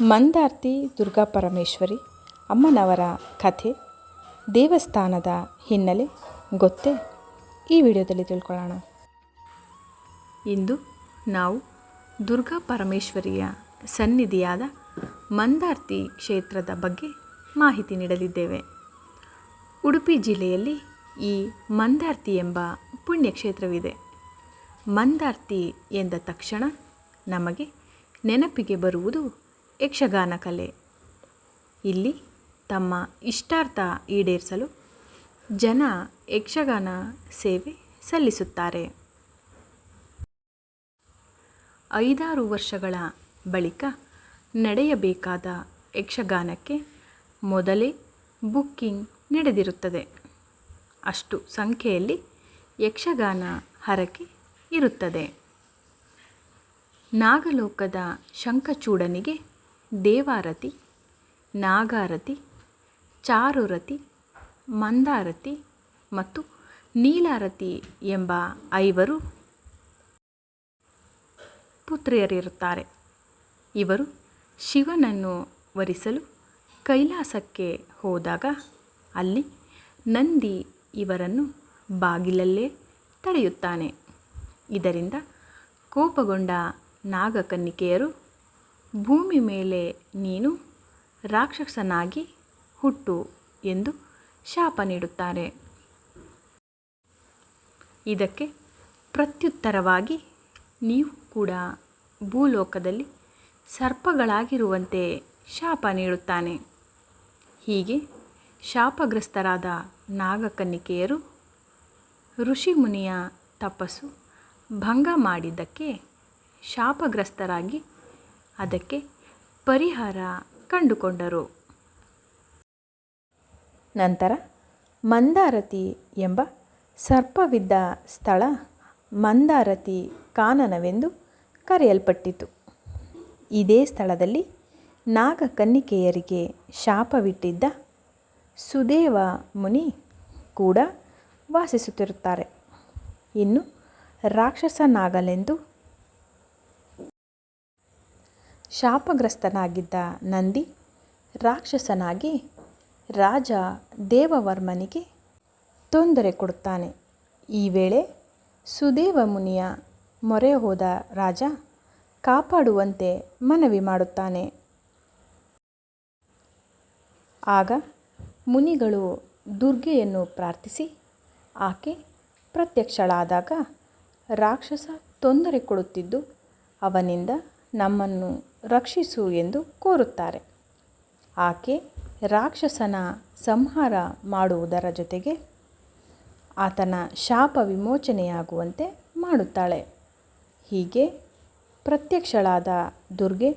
ಮಂದಾರ್ತಿ ದುರ್ಗಾ ಪರಮೇಶ್ವರಿ, ಅಮ್ಮನವರ ಕಥೆ, ದೇವಸ್ಥಾನದ ಹಿನ್ನೆಲೆ ಗೊತ್ತೇ? ಈ ವಿಡಿಯೋದಲ್ಲಿ ತಿಳ್ಕೊಳ್ಳೋಣ. ಇಂದು ನಾವು ದುರ್ಗಾ ಪರಮೇಶ್ವರಿಯ ಸನ್ನಿಧಿಯಾದ ಮಂದಾರ್ತಿ ಕ್ಷೇತ್ರದ ಬಗ್ಗೆ ಮಾಹಿತಿ ನೀಡಲಿದ್ದೇವೆ. ಉಡುಪಿ ಜಿಲ್ಲೆಯಲ್ಲಿ ಈ ಮಂದಾರ್ತಿ ಎಂಬ ಪುಣ್ಯಕ್ಷೇತ್ರವಿದೆ. ಮಂದಾರ್ತಿ ಎಂದ ತಕ್ಷಣ ನಮಗೆ ನೆನಪಿಗೆ ಬರುವುದು ಯಕ್ಷಗಾನ ಕಲೆ. ಇಲ್ಲಿ ತಮ್ಮ ಇಷ್ಟಾರ್ಥ ಈಡೇರಿಸಲು ಜನ ಯಕ್ಷಗಾನ ಸೇವೆ ಸಲ್ಲಿಸುತ್ತಾರೆ. ಐದಾರು ವರ್ಷಗಳ ಬಳಿಕ ನಡೆಯಬೇಕಾದ ಯಕ್ಷಗಾನಕ್ಕೆ ಮೊದಲೇ ಬುಕ್ಕಿಂಗ್ ನಡೆದಿರುತ್ತದೆ. ಅಷ್ಟು ಸಂಖ್ಯೆಯಲ್ಲಿ ಯಕ್ಷಗಾನ ಹರಕೆ ಇರುತ್ತದೆ. ನಾಗಲೋಕದ ಶಂಖಚೂಡನಿಗೆ ದೇವಾರತಿ, ನಾಗಾರತಿ, ಚಾರುರತಿ, ಮಂದಾರತಿ ಮತ್ತು ನೀಲಾರತಿ ಎಂಬ ಐವರು ಪುತ್ರಿಯರಿರುತ್ತಾರೆ. ಇವರು ಶಿವನನ್ನು ವರಿಸಲು ಕೈಲಾಸಕ್ಕೆ ಹೋದಾಗ ಅಲ್ಲಿ ನಂದಿ ಇವರನ್ನು ಬಾಗಿಲಲ್ಲೇ ತಡೆಯುತ್ತಾನೆ. ಇದರಿಂದ ಕೋಪಗೊಂಡ ನಾಗಕನ್ನಿಕೆಯರು ಭೂಮಿ ಮೇಲೆ ನೀನು ರಾಕ್ಷಸನಾಗಿ ಹುಟ್ಟು ಎಂದು ಶಾಪ ನೀಡುತ್ತಾರೆ. ಇದಕ್ಕೆ ಪ್ರತ್ಯುತ್ತರವಾಗಿ ನೀವು ಕೂಡ ಭೂಲೋಕದಲ್ಲಿ ಸರ್ಪಗಳಾಗಿರುವಂತೆ ಶಾಪ ನೀಡುತ್ತಾನೆ. ಹೀಗೆ ಶಾಪಗ್ರಸ್ತರಾದ ನಾಗಕನ್ನಿಕೆಯರು ಋಷಿಮುನಿಯ ತಪಸ್ಸು ಭಂಗ ಮಾಡಿದ್ದಕ್ಕೆ ಶಾಪಗ್ರಸ್ತರಾಗಿ ಅದಕ್ಕೆ ಪರಿಹಾರ ಕಂಡುಕೊಂಡರು. ನಂತರ ಮಂದಾರತಿ ಎಂಬ ಸರ್ಪವಿದ್ದ ಸ್ಥಳ ಮಂದಾರತಿ ಕಾನನವೆಂದು ಕರೆಯಲ್ಪಟ್ಟಿತು. ಇದೇ ಸ್ಥಳದಲ್ಲಿ ನಾಗಕನ್ನಿಕೆಯರಿಗೆ ಶಾಪವಿಟ್ಟಿದ್ದ ಸುದೇವ ಮುನಿ ಕೂಡ ವಾಸಿಸುತ್ತಿರುತ್ತಾರೆ. ಇನ್ನು ರಾಕ್ಷಸನಾಗಲೆಂದು ಶಾಪಗ್ರಸ್ತನಾಗಿದ್ದ ನಂದಿ ರಾಕ್ಷಸನಾಗಿ ರಾಜ ದೇವವರ್ಮನಿಗೆ ತೊಂದರೆ ಕೊಡುತ್ತಾನೆ. ಈ ವೇಳೆ ಸುದೇವ ಮುನಿಯ ಮೊರೆ ಹೋದ ರಾಜ ಕಾಪಾಡುವಂತೆ ಮನವಿ ಮಾಡುತ್ತಾನೆ. ಆಗ ಮುನಿಗಳು ದುರ್ಗೆಯನ್ನು ಪ್ರಾರ್ಥಿಸಿ ಆಕೆ ಪ್ರತ್ಯಕ್ಷಳಾದಾಗ ರಾಕ್ಷಸ ತೊಂದರೆ ಕೊಡುತ್ತಿದ್ದು ಅವನಿಂದ ನಮ್ಮನ್ನು ರಕ್ಷಿಸು ಎಂದು ಕೋರುತ್ತಾರೆ. ಆಕೆ ರಾಕ್ಷಸನ ಸಂಹಾರ ಮಾಡುವುದರ ಜೊತೆಗೆ ಆತನ ಶಾಪ ವಿಮೋಚನೆಯಾಗುವಂತೆ ಮಾಡುತ್ತಾಳೆ. ಹೀಗೆ ಪ್ರತ್ಯಕ್ಷಳಾದ ದುರ್ಗೆ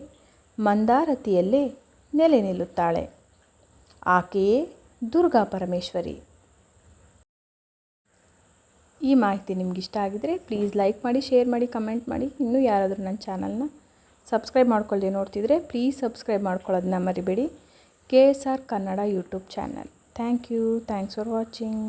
ಮಂದಾರತಿಯಲ್ಲೇ ನೆಲೆ ನಿಲ್ಲುತ್ತಾಳೆ. ಆಕೆಯೇ ದುರ್ಗಾ ಪರಮೇಶ್ವರಿ. ಈ ಮಾಹಿತಿ ನಿಮಗಿಷ್ಟ ಆಗಿದರೆ ಪ್ಲೀಸ್ ಲೈಕ್ ಮಾಡಿ ಶೇರ್ ಮಾಡಿ ಕಮೆಂಟ್ ಮಾಡಿ. ಇನ್ನೂ ಯಾರಾದರೂ ನನ್ನ ಚಾನಲ್ನ ಸಬ್ಸ್ಕ್ರೈಬ್ ಮಾಡ್ಕೊಳ್ಳಿ ನೋಡ್ತಿದ್ರೆ ಪ್ಲೀಸ್ ಸಬ್ಸ್ಕ್ರೈಬ್ ಮಾಡ್ಕೊಳ್ಳೋದನ್ನ ಮರಿಬೇಡಿ. K S R Kannada YouTube channel. Thank you thanks for watching